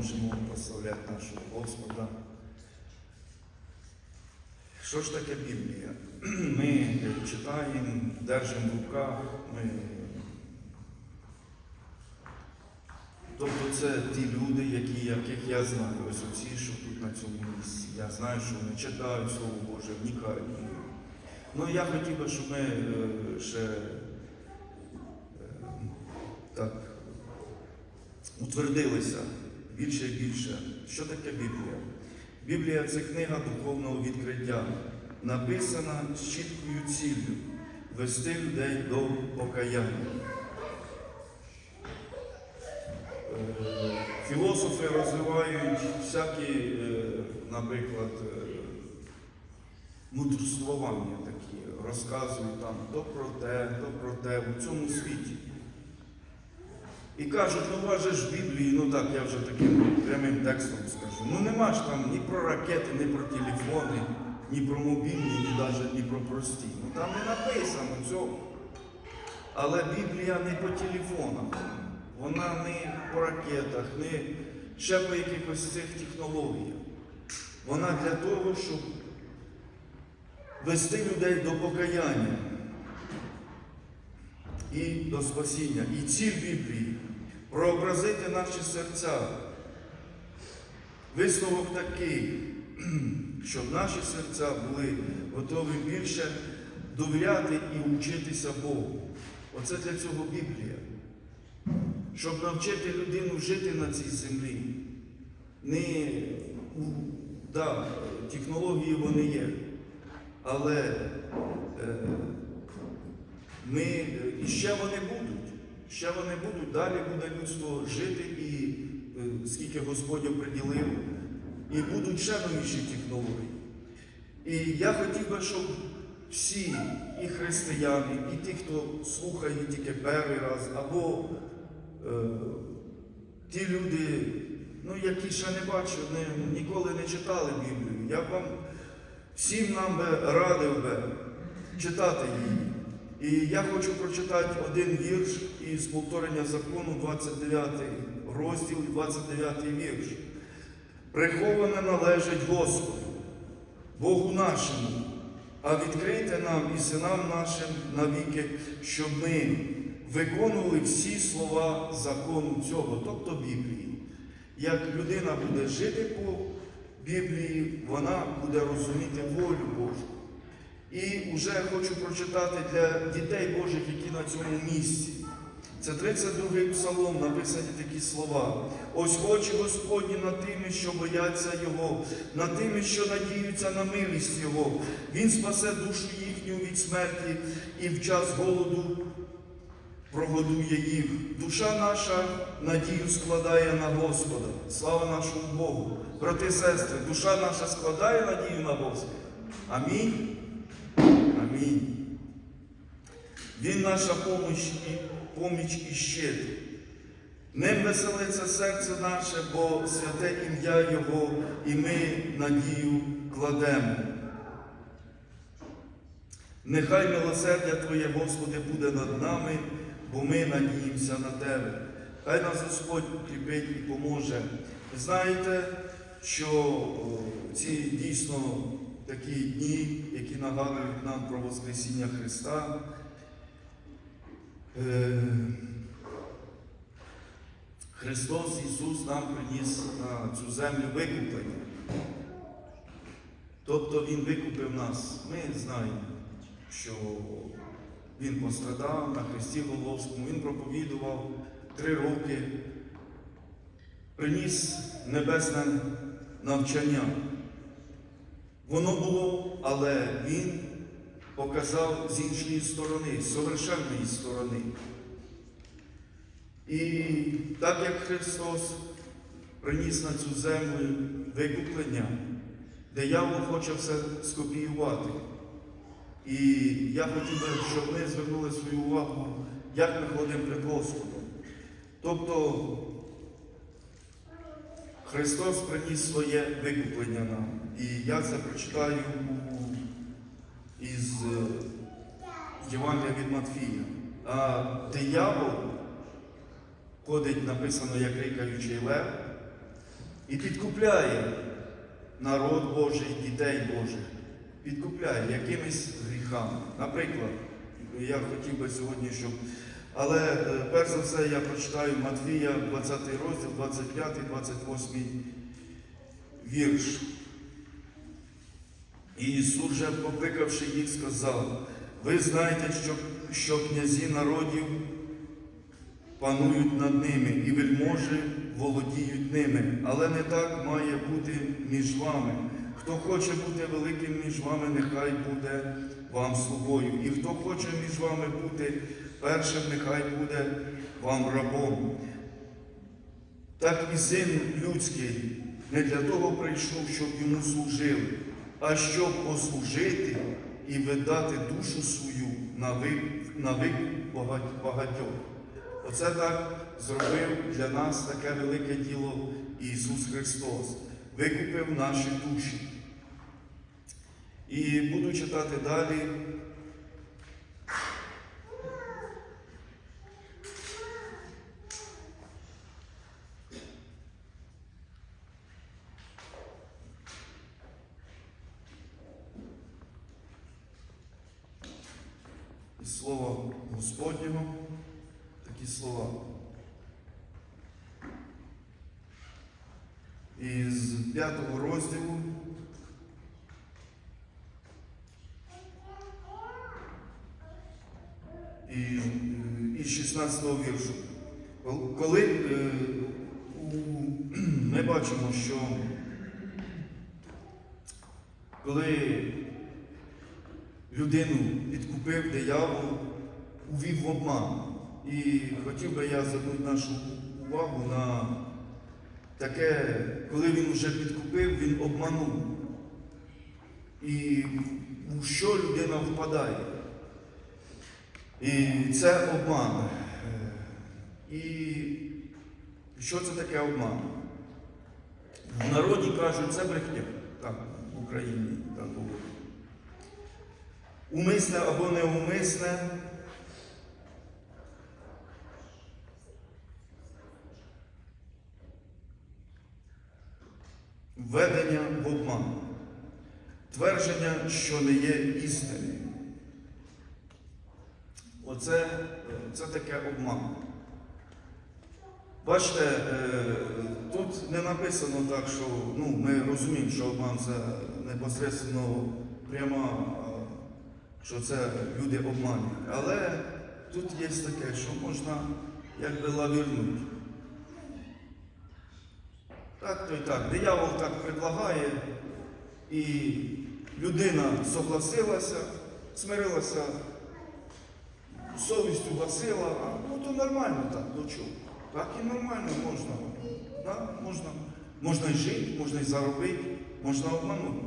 можемо прославляти нашого Господа. Що ж таке Біблія? Ми читаємо, держимо в руках, ми... Тобто це ті люди, які, яких я знаю, ось оці, що тут на цьому місці. Я знаю, що вони читають Слово Боже, вникають. Ну я хотів би, щоб ми е, ще е, так утвердилися більше і більше. Що таке Біблія? Біблія це книга духовного відкриття, написана з чіткою ціллю вести людей до покаяння. Е, Філософи розвивають всякі, е, наприклад, е, мудрствування такі, розказують там то про те, то про те в цьому світі. І кажуть, ну у вас же ж Біблії, ну так, я вже таким прямим текстом скажу. Ну нема ж там ні про ракети, ні про телефони, ні про мобільні, ні навіть ні про прості. Ну там не написано цього. Але Біблія не по телефонах, вона не по ракетах, не ще по якихось цих технологіях. Вона для того, щоб вести людей до покаяння і до спасіння. І ціль Біблії прообразити наші серця. Висновок такий, щоб наші серця були готові більше довіряти і вчитися Богу. Оце для цього Біблія. Щоб навчити людину жити на цій землі. Не, да, технології вони є, але е, ми, і ще вони будуть. Ще вони будуть, далі буде людство жити, і е, скільки Господь приділив, і будуть ще новіші технології. І я хотів би, щоб всі, і християни, і ті, хто слухає тільки перший раз, або е, ті люди, ну, які ще не бачили, не, ніколи не читали Біблію, я б вам всім нам би радив би читати її. І я хочу прочитати один вірш із повторення закону, 29 розділ, 29 вірш. Приховане належить Господу, Богу нашому, а відкрийте нам і синам нашим навіки, щоб ми виконували всі слова закону цього, тобто Біблії. Як людина буде жити по Біблії, вона буде розуміти волю Божу. І вже хочу прочитати для дітей Божих, які на цьому місці. Це 32-й псалом, написані такі слова. Ось очі Господні над тими, що бояться Його, над тими, що надіються на милість Його. Він спасе душу їхню від смерті і в час голоду прогодує їх. Душа наша надію складає на Господа. Слава нашому Богу. Брати і сестри, душа наша складає надію на Господа. Амінь. Амінь. Він наша поміч і, поміч і щит. Ним веселиться серце наше, бо святе ім'я Його, і ми надію кладемо. Нехай милосердя Твоє, Господи, буде над нами, бо ми надіємося на Тебе. Хай нас Господь укріпить і поможе. Ви знаєте, що ці дійсно такі дні, які нагадують нам про Воскресіння Христа. Е, Христос Ісус нам приніс на цю землю викуплення. Тобто Він викупив нас. Ми знаємо, що Він пострадав на Христі Головському, Він проповідував три роки, приніс небесне навчання. Воно було, але Він показав з іншої сторони, з совершенної сторони. І так як Христос приніс на цю землю викуплення, диявол хоче все скопіювати. І я хотів би, щоб ми звернули свою увагу, як ми ходимо перед Господом. Тобто Христос приніс своє викуплення нам. І я це прочитаю із е, Євангелія від Матфія. А диявол ходить, написано, як рикаючий лев, і підкупляє народ Божий, дітей Божих. Підкупляє якимись гріхами. Наприклад, я хотів би сьогодні, щоб. Але е, перш за все я прочитаю Матвія, 20 розділ, 25, 28 вірш. І Ісус же, покликавши їх, сказав, ви знаєте, що, що князі народів панують над ними, і вельможі володіють ними. Але не так має бути між вами. Хто хоче бути великим між вами, нехай буде вам слугою. І хто хоче між вами бути першим, нехай буде вам рабом. Так і син людський не для того прийшов, щоб йому служили, а щоб послужити і видати душу свою на вик- на викуп багатьох. Оце так зробив для нас таке велике діло Ісус Христос, викупив наші душі. І буду читати далі. Із Слова Господнього такі слова. Із п'ятого розділу. І, і 16 віршу. Коли е, у- ми бачимо, що коли людину підкупив диявол, увів в обман. І хотів би я звернути нашу увагу на таке, коли він вже підкупив, він обманув. І у що людина впадає? І це обман. І що це таке обман? В народі кажуть, це брехня. Так, в Україні так говорять. Умисне або неумисне. Введення в обман, твердження, що не є істиною. Оце це таке обман. Бачите, е, тут не написано так, що ну, ми розуміємо, що обман це непосередньо прямо, е, що це люди обманюють. Але тут є таке, що можна якби лавірнути. Так, то й так. Диявол так предлагає, і людина согласилася, смирилася, совістю гасила, а ну то нормально так, до чого. Так і нормально можна. Так, можна, можна й жити, можна й заробити, можна обманути.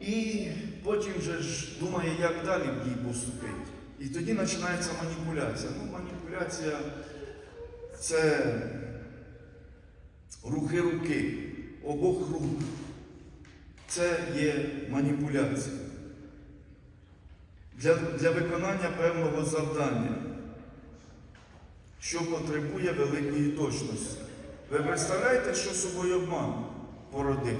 І потім вже ж думає, як далі в дій поступити. І тоді починається маніпуляція. Ну, маніпуляція це рухи руки, обох рук. Це є маніпуляція. Для, для виконання певного завдання, що потребує великої точності. Ви представляєте, що собою обман породив?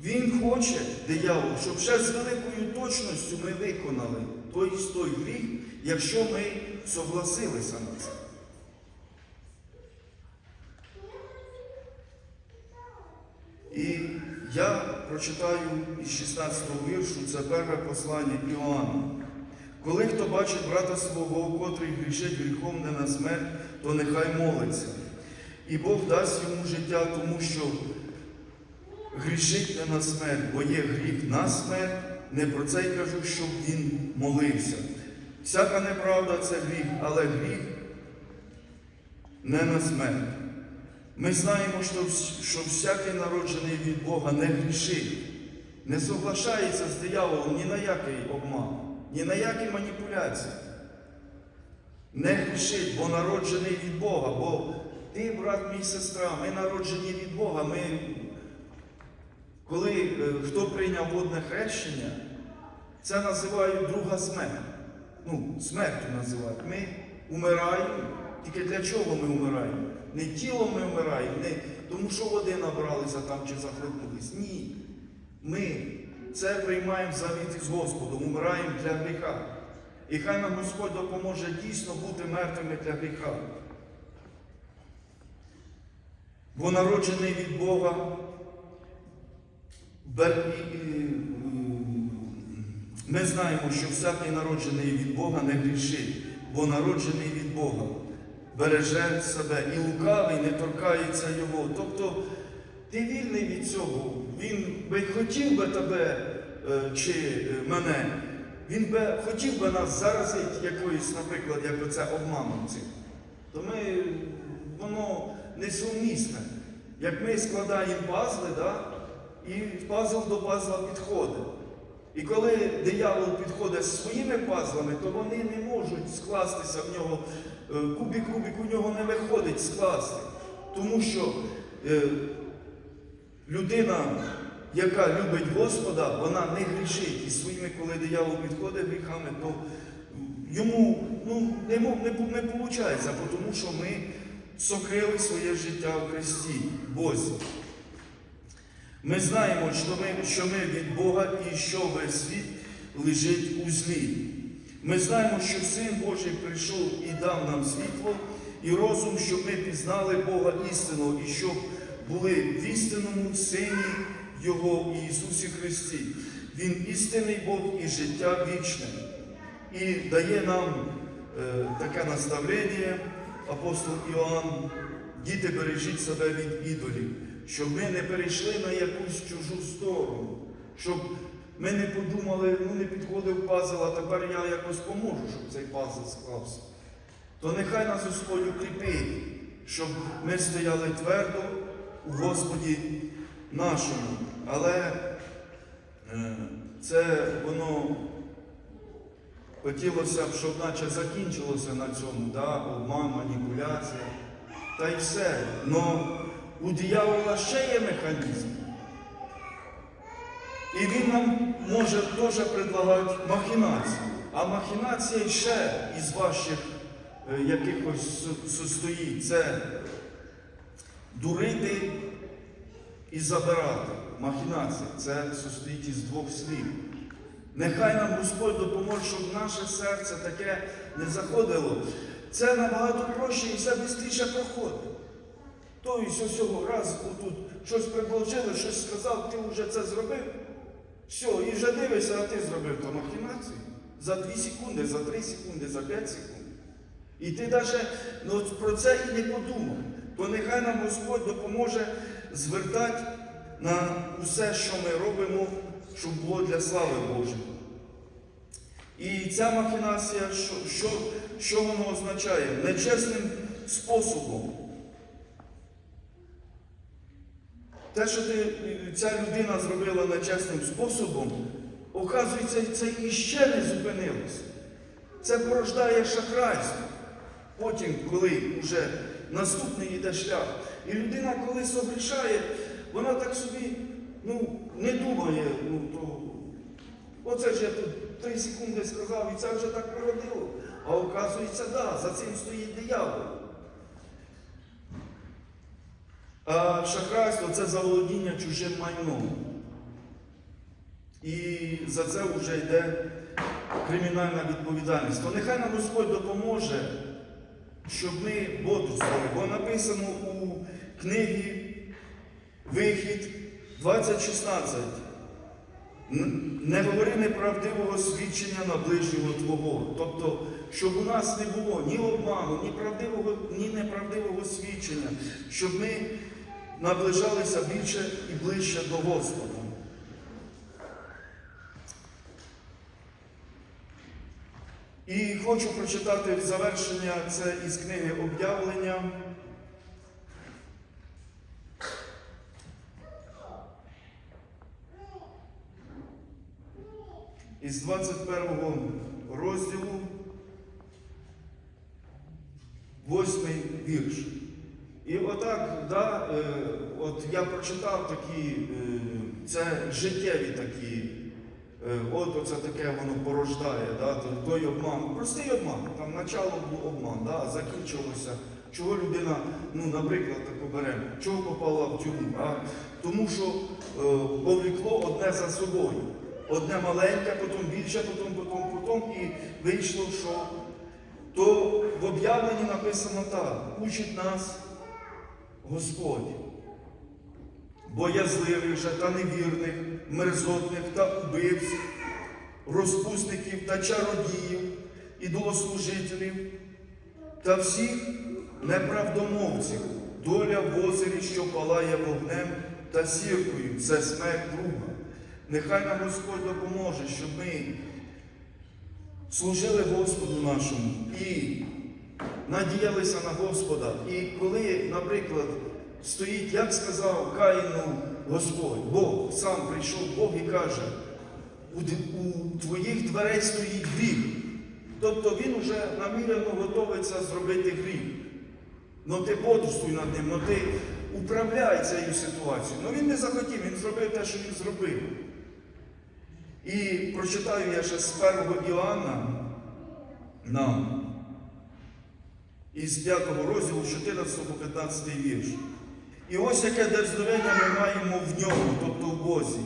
Він хоче, диявол, щоб ще з великою точністю ми виконали той той гріх, якщо ми согласилися на це. І я прочитаю із 16 го віршу, це перше послання Іоанна. Коли хто бачить брата свого, котрий грішить гріхом не на смерть, то нехай молиться. І Бог дасть йому життя, тому що грішить не на смерть, бо є гріх на смерть. Не про це й кажу, щоб він молився. Всяка неправда це гріх, але гріх не на смерть. Ми знаємо, що, що всякий народжений від Бога не грішить, не соглашається з дияволом ні на який обман, ні на які маніпуляції. Не грішить, бо народжений від Бога, бо ти, брат мій сестра, ми народжені від Бога. Ми, коли е, хто прийняв водне хрещення, це називають друга смерть. Ну, смертю називають. Ми умираємо Тільки для чого ми вмираємо? Не тілом ми вмираємо, не тому що води набралися там чи захлипнулись. Ні. Ми це приймаємо завіт із Господом, умираємо для гріха. І хай нам Господь допоможе дійсно бути мертвими для гріха. Бо народжений від Бога, ми знаємо, що всякий народжений від Бога не грішить, бо народжений від Бога береже себе і лукавий не торкається його. Тобто ти вільний від цього. Він би хотів би тебе е, чи е, мене, він би хотів би нас заразити якоюсь, наприклад, як оце обманом цим. То ми, воно несумісне. Як ми складаємо пазли, да, і пазл до пазла підходить. І коли диявол підходить з своїми пазлами, то вони не можуть скластися в нього, е, кубік-кубік у нього не виходить скласти. Тому що е, людина, яка любить Господа, вона не грішить. І своїми, коли диявол підходить гріхами, то йому ну, не, мо- не, не виходить, тому що ми сокрили своє життя в Христі, Бозі. Ми знаємо, що ми, що ми від Бога і що весь світ лежить у злі. Ми знаємо, що Син Божий прийшов і дав нам світло і розум, щоб ми пізнали Бога істинного і щоб були в істинному Сині Його Ісусі Христі. Він істинний Бог і життя вічне. І дає нам е, таке наставлення, апостол Іоанн, діти, бережіть себе від ідолів, щоб ми не перейшли на якусь чужу сторону, щоб ми не подумали, ну не підходив пазл, а тепер я якось поможу, щоб цей пазл склався. То нехай нас Господь укріпить, щоб ми стояли твердо у Господі нашому. Але е, це воно хотілося б, щоб наче закінчилося на цьому, да? обман, маніпуляція. Та й все. Но у диявола ще є механізм. І він нам може теж предлагати махінацію. А махінація ще із ваших е, якихось со- состоїть. Це дурити і забирати. Махінація це состоїть із двох слів. Нехай нам Господь допоможе, щоб наше серце таке не заходило. Це набагато проще і все швидше проходить. Тобто ось цього раз тут щось предложили, щось сказав, ти вже це зробив. Все, і вже дивишся, а ти зробив то махінацію. За 2 секунди, за 3 секунди, за 5 секунд. І ти навіть ну, про це і не подумав. То нехай нам Господь допоможе звертати на усе, що ми робимо, щоб було для слави Божої. І ця махінація, що, що, що воно означає? Нечесним способом. Те, що ти, ця людина зробила нечесним способом, оказується, це іще не зупинилося. Це порождає шахрайство. Потім, коли вже наступний йде шлях, і людина, коли согрішає, вона так собі ну, не думає, ну, то, оце ж я тут три секунди сказав, і це вже так пригодило. А оказується, да, за цим стоїть диявол. А шахрайство це заволодіння чужим майном. І за це вже йде кримінальна відповідальність. То нехай нам Господь допоможе, щоб ми бодрствували. Бо написано у книгі Вихід 2016. Не говори неправдивого свідчення на ближнього Твого. Тобто, щоб у нас не було ні обману, ні, правдивого, ні неправдивого свідчення, щоб ми наближалися більше і ближче до Господа. І хочу прочитати в завершення це із книги об'явлення. Із 21 розділу, восьмий вірш. І отак, да, е, от я прочитав такі, е, це життєві такі е, от оце таке воно порождає, да, той обман. Простий обман. Там начало був обман, да, закінчилося. Чого людина, ну, наприклад, так беремо, чого попала в тюрму? А? Тому що е, повлекло одне за собою. Одне маленьке, потім більше, потім, потім, потім, і вийшло, що то в об'явленні написано так, учить нас Господь, боязливих же та невірних, мерзотних та убивць, розпусників та чародіїв, ідолослужителів та всіх неправдомовців, доля в озері, що палає вогнем та сіркою, це смерть друга. Нехай нам Господь допоможе, щоб ми служили Господу нашому і надіялися на Господа. І коли, наприклад, стоїть, як сказав Каїну Господь, Бог сам прийшов Бог і каже, у, у твоїх дверей стоїть гріх. Тобто він уже намірено готовиться зробити гріх. Ну ти бодрствуй над ним, ну ти управляй цією ситуацією. Ну він не захотів, він зробив те, що він зробив. І прочитаю я ще з 1 Іоанна нам із 5 розділу 14 по 15 вірш. І ось яке дерзновення ми маємо в ньому, тобто в Бозі,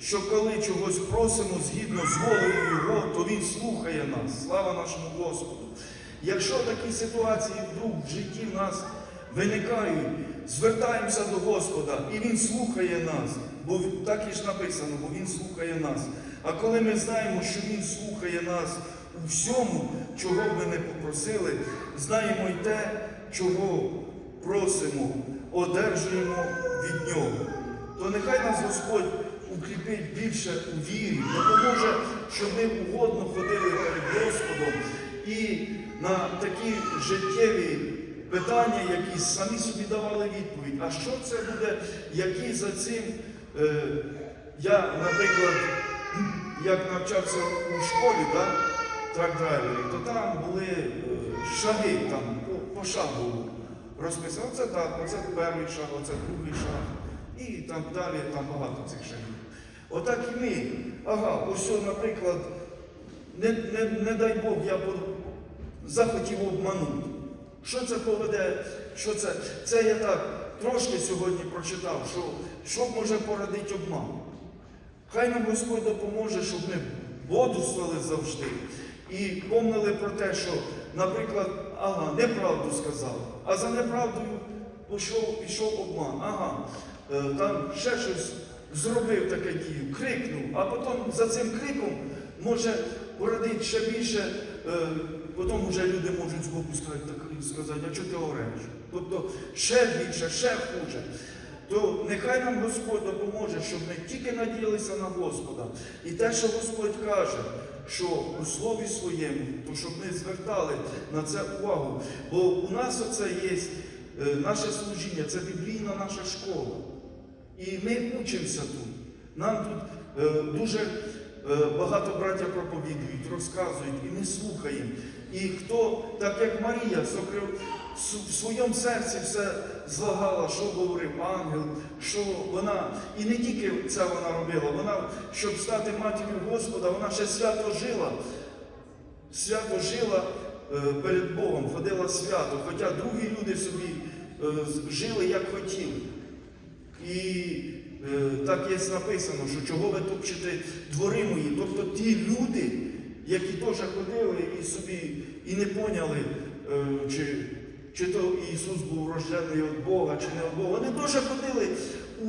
що коли чогось просимо згідно з волею Його, то Він слухає нас. Слава нашому Господу. Якщо такі ситуації вдруг в житті в нас виникають, звертаємося до Господа, і Він слухає нас, бо так і ж написано, бо Він слухає нас. А коли ми знаємо, що Він слухає нас у всьому, чого б ми не попросили, знаємо й те, чого просимо, одержуємо від Нього. То нехай нас Господь укріпить більше у вірі, допоможе, щоб ми угодно ходили перед Господом і на такі життєві питання, які самі собі давали відповідь. А що це буде, які за цим е, я, наприклад, як навчався у школі, да, трак-драйвері, то там були е, шаги, там по, по шагу розписано. Оце так, оце перший шаг, оце другий шаг. І так далі, там багато цих шагів. Отак і ми. Ага, ось, наприклад, не, не, не дай Бог, я по- захотів обманути. Що це поведе? Що це? Це я так трошки сьогодні прочитав, що, що може порадити обман. Хай нам Господь допоможе, щоб ми бодрствували завжди і помнили про те, що, наприклад, ага, неправду сказав, а за неправдою пішов, пішов обман. Ага, е, там ще щось зробив таке дію, крикнув, а потім за цим криком може порадити ще більше, е, потім вже люди можуть з боку сказати, так, сказати, а чого ти ореш? Тобто ще більше, ще хуже то нехай нам Господь допоможе, щоб ми тільки надіялися на Господа. І те, що Господь каже, що у Слові своєму, то щоб ми звертали на це увагу. Бо у нас оце є е, наше служіння, це біблійна наша школа. І ми учимося тут. Нам тут е, дуже е, багато браття проповідують, розказують, і ми слухаємо. І хто, так як Марія, сокрив в своєму серці все злагала, що говорив ангел, що вона, і не тільки це вона робила, вона, щоб стати матір'ю Господа, вона ще свято жила, свято жила е, перед Богом, ходила свято, хоча другі люди собі е, жили як хотіли. І е, так є написано, що чого ви топчете двори мої. Тобто ті люди, які теж ходили і собі і не поняли, чи, чи то Ісус був рождений від Бога, чи не від Бога. Вони теж ходили у,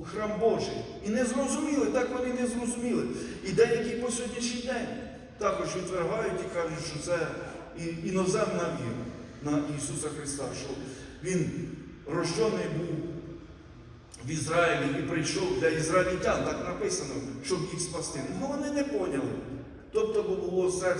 у храм Божий і не зрозуміли, так вони не зрозуміли. І деякі по сьогоднішній день також відвергають і кажуть, що це іноземна віра на Ісуса Христа, що Він рождений був в Ізраїлі і прийшов для ізраїльтян, так написано, щоб їх спасти. Ну вони не поняли. Тобто було серце.